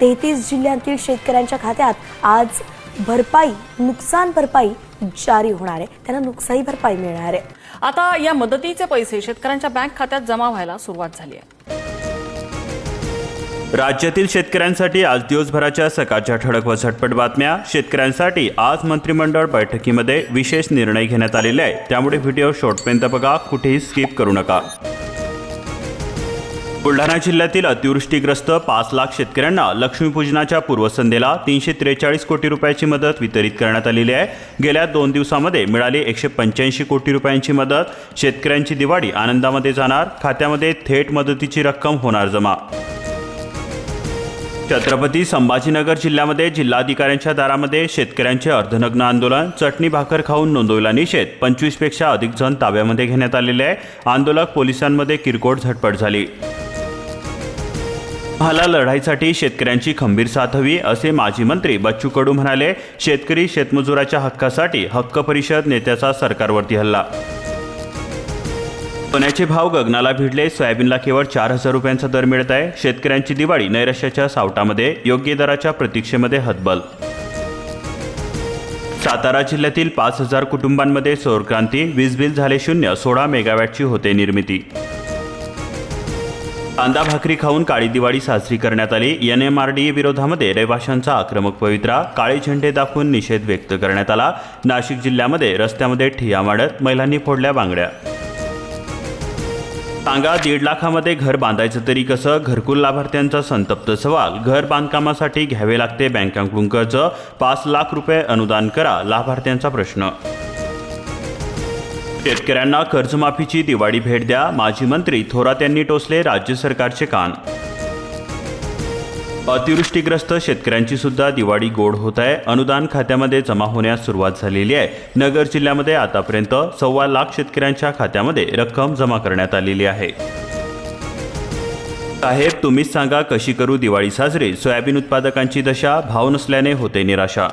तेहतीस जिल्ह्यातील शेतकऱ्यांच्या खात्यात आज भरपाई नुकसान भरपाई जारी होणार आहे. त्यांना नुकसानी भरपाई मिळणार आहे. आता या मदतीचे पैसे शेतकऱ्यांच्या बँक खात्यात जमा व्हायला सुरुवात झाली आहे. राज्यातील शेतकऱ्यांसाठी आज दिवसभराच्या सकाळच्या ठळक व झटपट बातम्या. शेतकऱ्यांसाठी आज मंत्रिमंडळ बैठकीमध्ये विशेष निर्णय घेण्यात आलेले आहे. त्यामुळे व्हिडिओ शॉर्टपर्यंत बघा कुठेही स्किप करू नका. बुलढाणा जिल्ह्यातील अतिवृष्टीग्रस्त पाच लाख शेतकऱ्यांना लक्ष्मीपूजनाच्या पूर्वसंध्येला तीनशे त्रेचाळीस कोटी रुपयाची मदत वितरित करण्यात आलेली आहे. गेल्या दोन दिवसामध्ये मिळाली एकशे पंच्याऐंशी कोटी रुपयांची मदत. शेतकऱ्यांची दिवाळी आनंदामध्ये जाणार. खात्यामध्ये थेट मदतीची रक्कम होणार जमा. छत्रपती संभाजीनगर जिल्ह्यामध्ये जिल्हाधिकाऱ्यांच्या दारामध्ये शेतकऱ्यांचे अर्धनग्न आंदोलन. चटणी भाकर खाऊन नोंदवला निषेध. पंचवीसपेक्षा अधिक जण ताब्यामध्ये घेण्यात आलेले आहे. आंदोलक पोलिसांमध्ये किरकोळ झटपट झाली. भाला लढाईसाठी शेतकऱ्यांची खंबीर साथ हवी असे माजी मंत्री बच्चू कडू म्हणाले. शेतकरी शेतमजुराच्या हक्कासाठी हक्क परिषद नेत्याचा सरकारवरती हल्ला. सोन्याचे भाव गगनाला भिडले सोयाबीनला केवळ चार हजार रुपयांचा दर मिळत आहे शेतकऱ्यांची दिवाळी नैराश्याच्या सावटामध्ये योग्य दराच्या प्रतीक्षेमध्ये हतबल. सातारा जिल्ह्यातील पाच हजार कुटुंबांमध्ये सौरक्रांती वीज बिल झाले शून्य सोळा मेगावॅटची होते निर्मिती. कांदा भाकरी खाऊन काळी दिवाळी साजरी करण्यात आली. एन एम आर डी विरोधामध्ये रहिवाशांचा आक्रमक पवित्रा काळे झेंडे दाखवून निषेध व्यक्त करण्यात आला. नाशिक जिल्ह्यामध्ये रस्त्यामध्ये ठिया माडत महिलांनी फोडल्या बांगड्या. सांगा दीड लाखामध्ये घर बांधायचं तरी कसं? घरकुल लाभार्थ्यांचा संतप्त सवाल. घर बांधकामासाठी घ्यावे लागते बँकांकडून कर्ज. पाच लाख रुपये अनुदान करा लाभार्थ्यांचा प्रश्न शेतकऱ्यांना कर्जमाफीची दिवाळी भेट द्या माजी मंत्री थोरात यांनी टोचले राज्य सरकारचे कान. अतिवृष्टीग्रस्त शेतकऱ्यांची सुद्धा दिवाळी गोड होत आहे. अनुदान खात्यामध्ये जमा होण्यास सुरुवात झालेली आहे. नगर जिल्ह्यामध्ये आतापर्यंत सव्वा लाख शेतकऱ्यांच्या खात्यामध्ये रक्कम जमा करण्यात आलेली आहे. साहेब तुम्हीच सांगा कशी करू दिवाळी साजरी? सोयाबीन उत्पादकांची दशा भाव नसल्याने होते निराशा.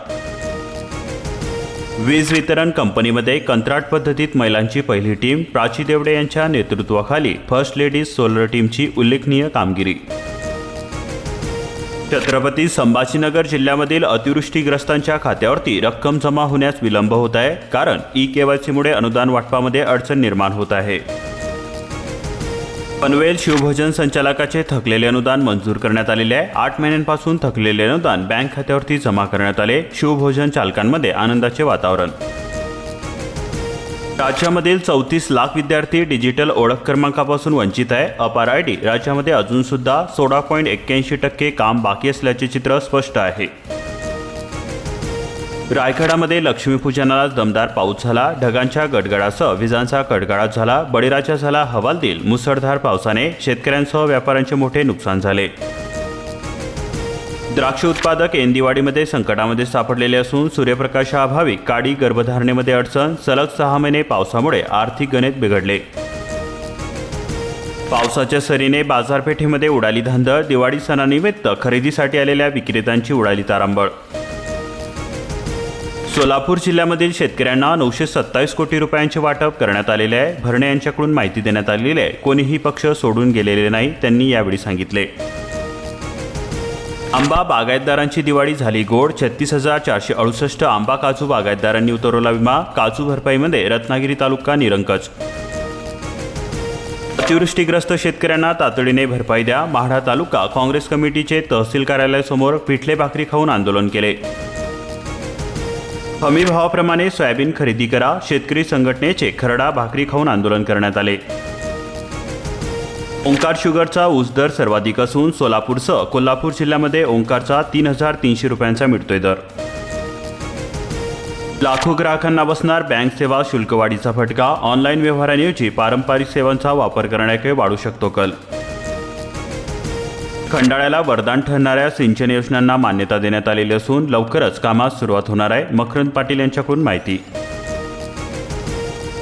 वीज वितरण कंपनीमध्ये कंत्राट पद्धतीत महिलांची पहिली टीम प्राची देवडे यांच्या नेतृत्वाखाली फर्स्ट लेडीज सोलर टीमची उल्लेखनीय कामगिरी. छत्रपती संभाजीनगर जिल्ह्यामधील अतिवृष्टीग्रस्तांच्या खात्यावरती रक्कम जमा होण्यास विलंब होत आहे कारण ई केवायसीमुळे अनुदान वाटपामध्ये अडचण निर्माण होत आहे. पनवेल शिवभोजन संचालकाचे थकलेले अनुदान मंजूर करण्यात आलेले आहे. आठ महिन्यांपासून थकलेले अनुदान बँक खात्यावरती जमा करण्यात आले. शिवभोजन चालकांमध्ये आनंदाचे वातावरण. राज्यामधील चौतीस लाख विद्यार्थी डिजिटल ओळख क्रमांकापासून वंचित आहे. अपार आय डी राज्यामध्ये अजूनसुद्धा सोळा पॉईंट एक्क्याऐंशी टक्के काम बाकी असल्याचे चित्र स्पष्ट आहे. रायगडामध्ये लक्ष्मीपूजनाला दमदार पाऊस झाला. ढगांच्या गडगडासह विजांचा कडगडाट झाला. बळीराजा झाला हवालदिल मुसळधार पावसाने शेतकऱ्यांसह व्यापाऱ्यांचे मोठे नुकसान झाले. द्राक्ष उत्पादक एंदिवाडीमध्ये संकटामध्ये सापडलेले असून सूर्यप्रकाशाअभावी काडी गर्भधारणेमध्ये अडचण. सलग सहा महिने पावसामुळे आर्थिक गणित बिघडले. पावसाच्या सरीने बाजारपेठेमध्ये उडाली धांदळ. दिवाळी सणानिमित्त खरेदीसाठी आलेल्या विक्रेत्यांची उडाली तारांबळ. सोलापूर जिल्ह्यामधील शेतकऱ्यांना नऊशे सत्तावीस कोटी रुपयांचे वाटप करण्यात आलेले आहे. भरणे यांच्याकडून माहिती देण्यात आलेली आहे. कोणीही पक्ष सोडून गेलेले नाही त्यांनी यावेळी सांगितले. आंबा बागायतदारांची दिवाळी झाली गोड. छत्तीस हजार चारशे अडुसष्ट आंबा काजू बागायतदारांनी उतरवला विमा. काजू भरपाईमध्ये रत्नागिरी तालुका निरंकच अतिवृष्टीग्रस्त शेतकऱ्यांना तातडीने भरपाई द्या. माढा तालुका काँग्रेस कमिटीचे तहसील कार्यालयासमोर पिठले भाकरी खाऊन आंदोलन केले. हमी भावाप्रमाणे सोयाबीन खरेदी करा. शेतकरी संघटनेचे खरडा भाकरी खाऊन आंदोलन करण्यात आले. ओंकार शुगरचा ऊस दर सर्वाधिक असून सोलापूरसह कोल्हापूर जिल्ह्यामध्ये ओंकारचा तीन हजार तीनशे रुपयांचा मिळतोय दर. लाखो ग्राहकांना बसणार बँक सेवा शुल्कवाढीचा फटका. ऑनलाईन व्यवहारांऐवजी पारंपरिक सेवांचा वापर करण्याकडे वाढू शकतो कल. खंडाळ्याला वरदान ठरणाऱ्या सिंचन योजनांना मान्यता देण्यात आलेली असून लवकरच कामास सुरुवात होणार आहे. मकरंद पाटील यांच्याकडून माहिती.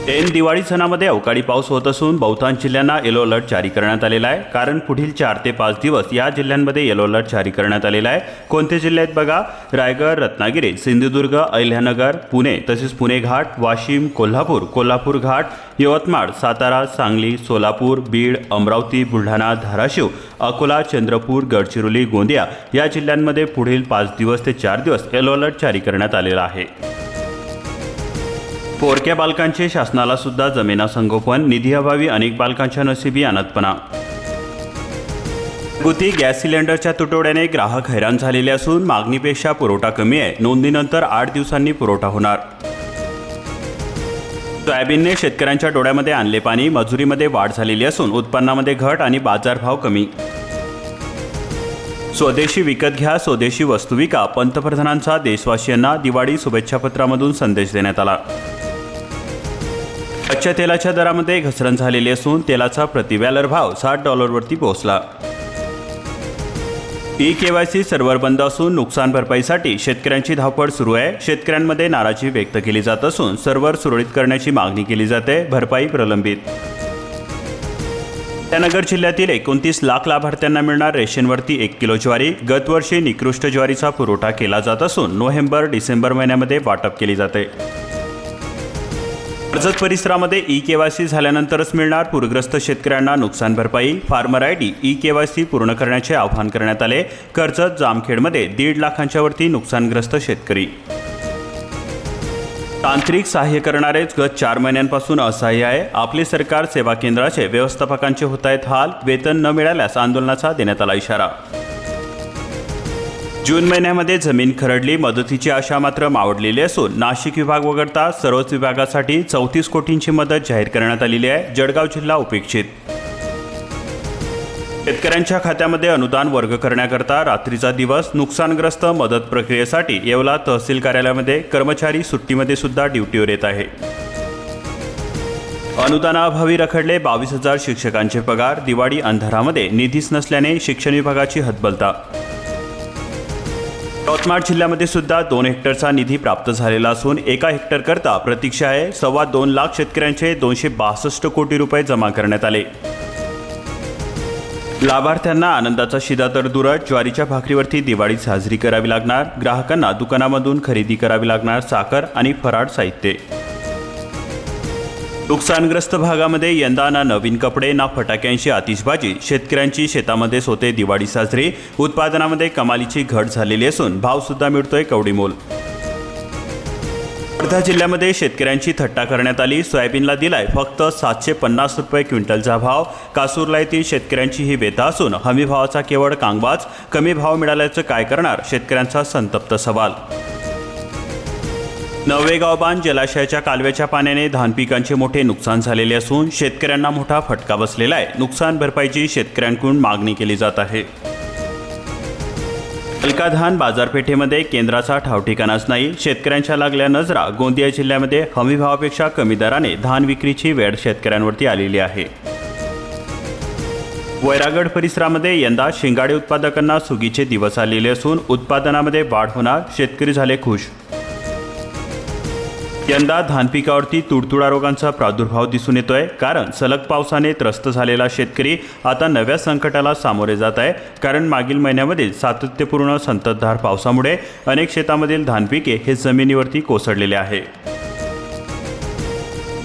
ऐन दिवाळी सणामध्ये अवकाळी पाऊस होत असून बहुतांश जिल्ह्यांना येलो अलर्ट जारी करण्यात आलेला आहे. कारण पुढील चार ते पाच दिवस या जिल्ह्यांमध्ये येलो अलर्ट जारी करण्यात आलेला आहे. कोणते जिल्हे आहेत बघा? रायगड रत्नागिरी सिंधुदुर्ग अहिल्यानगर पुणे तसेच पुणे घाट वाशिम कोल्हापूर कोल्हापूर घाट यवतमाळ सातारा सांगली सोलापूर बीड अमरावती बुलढाणा धाराशिव अकोला चंद्रपूर गडचिरोली गोंदिया या जिल्ह्यांमध्ये पुढील पाच दिवस ते चार दिवस येलो अलर्ट जारी करण्यात आलेला आहे. पोरक्या बालकांचे शासनाला सुद्धा जमिना संगोपन निधी अभावी अनेक बालकांच्या नशिबी अनाथपणा. घरगुती गॅस सिलेंडरच्या तुटवड्याने ग्राहक हैराण झालेले असून मागणीपेक्षा पुरवठा कमी आहे. नोंदणीनंतर आठ दिवसांनी पुरवठा होणार. सोयाबीनने शेतकऱ्यांच्या डोळ्यामध्ये आणले पाणी मजुरीमध्ये वाढ झालेली असून उत्पन्नामध्ये घट आणि बाजारभाव कमी. स्वदेशी विकत घ्या स्वदेशी वस्तू विका पंतप्रधानांचा देशवासियांना दिवाळी शुभेच्छापत्रामधून संदेश देण्यात आला. कच्च्या तेलाच्या दरामध्ये घसरण झालेली असून तेलाचा प्रति बॅलर भाव साठ डॉलरवरती पोहोचला. ई के वाय सर्व्हर बंद असून नुकसान भरपाईसाठी शेतकऱ्यांची धावपळ सुरू आहे. शेतकऱ्यांमध्ये नाराजी व्यक्त केली जात असून सर्व्हर सुरळीत करण्याची मागणी केली जाते भरपाई प्रलंबित. त्यानगर जिल्ह्यातील एकोणतीस लाख लाभार्थ्यांना मिळणार रेशनवरती एक किलो ज्वारी. गतवर्षी निकृष्ट ज्वारीचा पुरवठा केला जात असून नोव्हेंबर डिसेंबर महिन्यामध्ये वाटप केली जाते. कर्जत परिसरामध्ये ई केवायसी झाल्यानंतरच मिळणार पूरग्रस्त शेतकऱ्यांना नुकसान भरपाई. Farmer I D E KYC पूर्ण करण्याचे आवाहन करण्यात आले. कर्जत जामखेडमध्ये दीड लाखांच्या वरती नुकसानग्रस्त शेतकरी. तांत्रिक सहाय्य करणारेच गत चार महिन्यांपासून असहाय्य आहे. आपले सरकार सेवा केंद्राचे व्यवस्थापकांचे होत आहेत हाल. वेतन न मिळाल्यास आंदोलनाचा देण्यात आला इशारा. जून महिन्यामध्ये जमीन खरडली मदतीची आशा मात्र मावडलेली असून नाशिक विभाग वगळता सर्वच विभागासाठी चौतीस कोटींची मदत जाहीर करण्यात आलेली आहे जळगाव जिल्हा उपेक्षित. शेतकऱ्यांच्या खात्यामध्ये अनुदान वर्ग करण्याकरता रात्रीचा दिवस नुकसानग्रस्त मदत प्रक्रियेसाठी येवला तहसील कार्यालयामध्ये कर्मचारी सुट्टीमध्ये सुद्धा ड्युटीवर येत आहे. अनुदानाअभावी रखडले बावीस हजार शिक्षकांचे पगार दिवाळी अंधारामध्ये निधीच नसल्याने शिक्षण विभागाची हतबलता यवतमाळ जिल्ह्यामध्ये सुद्धा दोन हेक्टरचा निधी प्राप्त झालेला असून एका हेक्टर करता प्रतीक्षा आहे. सव्वा दोन लाख शेतकऱ्यांचे दोनशे बासष्ट कोटी रुपये जमा करण्यात आले. लाभार्थ्यांना आनंदाचा शिदा तर दुरट ज्वारीच्या भाकरीवरती दिवाळी साजरी करावी लागणार. ग्राहकांना दुकानामधून खरेदी करावी लागणार साखर आणि फराळ साहित्य. नुकसानग्रस्त भागामध्ये यंदा ना नवीन कपडे ना फटाक्यांची आतिषबाजी. शेतकऱ्यांची शेतामध्येच होते दिवाळी साजरी. उत्पादनामध्ये कमालीची घट झालेली असून भाव सुद्धा मिळतोय कवडीमोल. वर्धा जिल्ह्यामध्ये शेतकऱ्यांची थट्टा करण्यात आली. सोयाबीनला दिलाय फक्त सातशे पन्नास रुपये क्विंटलचा भाव. कासूरला येथील शेतकऱ्यांची ही व्यथा असून हमी भावाचा केवळ कांगवाच. कमी भाव मिळाल्याचं काय करणार? शेतकऱ्यांचा संतप्त सवाल. नवेगाव बांध जलाशयाच्या कालव्याच्या पाण्याने धान पिकांचे मोठे नुकसान झालेले असून शेतकऱ्यांना मोठा फटका बसलेला आहे. नुकसान भरपाईची शेतकऱ्यांकडून मागणी केली जात आहे. हलका धान बाजारपेठेमध्ये केंद्राचा ठावठिकाणाच नाही. शेतकऱ्यांच्या लागल्या नजरा गोंदिया जिल्ह्यामध्ये हमी भावापेक्षा कमी दराने धान विक्रीची वेळ शेतकऱ्यांवरती आलेली आहे. वैरागड परिसरामध्ये यंदा शिंगाडे उत्पादकांना सुगीचे दिवस आलेले असून उत्पादनामध्ये वाढ होणार शेतकरी झाले खुश यंदा धान पिकावरती तुडतुडा रोगांचा प्रादुर्भाव दिसून येतोय. कारण सलग पावसाने त्रस्त झालेला शेतकरी आता नव्या संकटाला सामोरे जात आहे. कारण मागील महिन्यामध्ये सातत्यपूर्ण संततधार पावसामुळे अनेक शेतामधील धान पिके हे जमिनीवरती कोसळलेले आहे.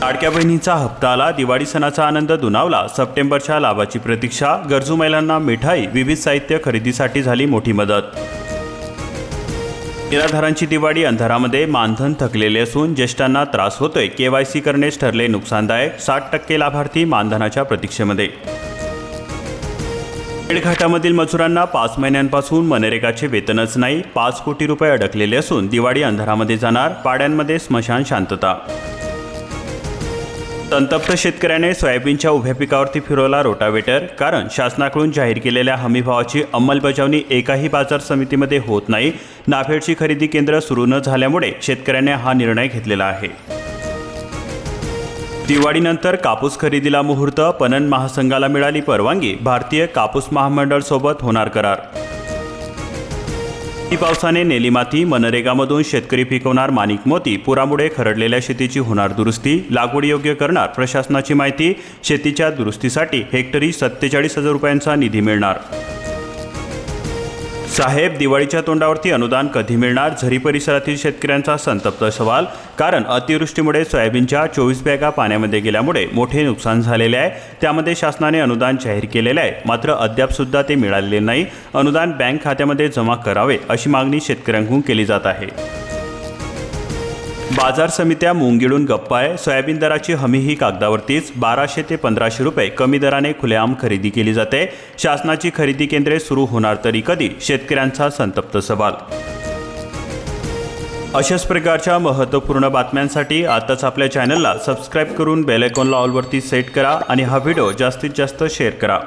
लाडक्या बहिणींचा हप्ता आला दिवाळी सणाचा आनंद दुनावला सप्टेंबरच्या लाभाची प्रतीक्षा गरजू महिलांना मिठाई विविध साहित्य खरेदीसाठी झाली मोठी मदत. निराधारांची दिवाळी अंधारामध्ये मानधन थकलेले असून ज्येष्ठांना त्रास होतोय. केवायसी करणेच ठरले नुकसानदायक. साठ टक्के लाभार्थी मानधनाच्या प्रतीक्षेमध्ये. मेळघाटामधील मजुरांना पाच महिन्यांपासून मनरेगाचे वेतनच नाही. पाच कोटी रुपये अडकलेले असून दिवाळी अंधारामध्ये जाणार. पाड्यांमध्ये स्मशान शांतता. संतप्त शेतकऱ्याने सोयाबीनच्या उभ्या पिकावरती फिरवला रोटावेटर कारण शासनाकडून जाहीर केलेल्या हमीभावाची अंमलबजावणी एकाही बाजार समितीमध्ये होत नाही. नाफेडची खरेदी केंद्र सुरू न झाल्यामुळे शेतकऱ्याने हा निर्णय घेतलेला आहे. दिवाळीनंतर कापूस खरेदीला मुहूर्त पणन महासंघाला मिळाली परवानगी भारतीय कापूस महामंडळ सोबत होणार करार. पावसाने नेली माती मनरेगामधून शेतकरी पिकवणार माणिक मोती पुरामुळे खरडलेल्या शेतीची होणार दुरुस्ती लागवड योग्य करणार प्रशासनाची माहिती शेतीच्या दुरुस्तीसाठी हेक्टरी सत्तेचाळीस हजार रुपयांचा निधी मिळणार. साहेब दिवाळीच्या तोंडावरती अनुदान कधी मिळणार? झरी परिसरातील शेतकऱ्यांचा संतप्त सवाल. कारण अतिवृष्टीमुळे सोयाबीनच्या चोवीस बॅगा पाण्यामध्ये गेल्यामुळे मोठे नुकसान झालेले आहे. त्यामध्ये शासनाने अनुदान जाहीर केलेले आहे. मात्र अद्यापसुद्धा ते मिळालेले नाही. अनुदान बँक खात्यामध्ये जमा करावे अशी मागणी शेतकऱ्यांकडून केली जात आहे. बाजार समित्या मुंगिळून गिळून गप्प आहे. सोयाबीन दराची हमी ही कागदावरतीच बाराशे ते पंधराशे रुपये कमी दराने खुलेआम खरेदी केली जाते. शासनाची खरेदी केंद्रे सुरू होणार तरी कधी? शेतकऱ्यांचा संतप्त सवाल. अशाच प्रकारच्या महत्त्वपूर्ण बातम्यांसाठी आताच आपल्या चॅनलला सबस्क्राईब करून बेल लॉलवरती ऑलवरती सेट करा आणि हा व्हिडिओ जास्तीत जास्त शेअर करा.